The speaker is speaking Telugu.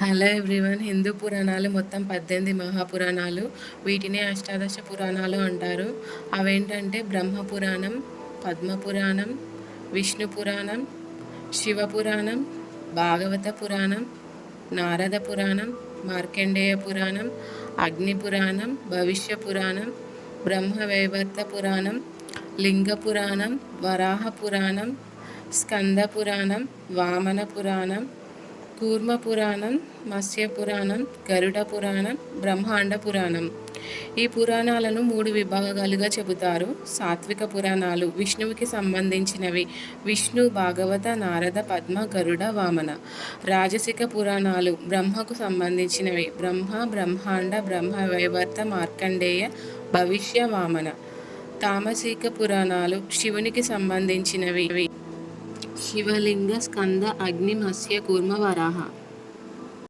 హలో ఎవ్రీవన్ హిందూ పురాణాలు మొత్తం పద్దెనిమిది మహాపురాణాలు. వీటినే అష్టాదశ పురాణాలు అంటారు. అవేంటంటే బ్రహ్మ పురాణం పద్మ పురాణం విష్ణు పురాణం శివ పురాణం భాగవత పురాణం నారద పురాణం మార్కండేయ పురాణం అగ్ని పురాణం భవిష్య పురాణం బ్రహ్మ వైవర్త పురాణం లింగ పురాణం వరాహ పురాణం స్కంద పురాణం వామన పురాణం కూర్మ పురాణం మత్స్య పురాణం గరుడ పురాణం బ్రహ్మాండ పురాణం ఈ పురాణాలను మూడు విభాగాలుగా చెబుతారు. సాత్విక పురాణాలు విష్ణువుకి సంబంధించినవి. విష్ణు భాగవత నారద పద్మ గరుడ వామన. రాజసిక పురాణాలు బ్రహ్మకు సంబంధించినవి. బ్రహ్మ బ్రహ్మాండ బ్రహ్మ వైవర్త మార్కండేయ భవిష్య వామన. తామసిక పురాణాలు శివునికి సంబంధించినవి. శివలింగ స్కంద అగ్ని మత్స్య కూర్మ వరాహ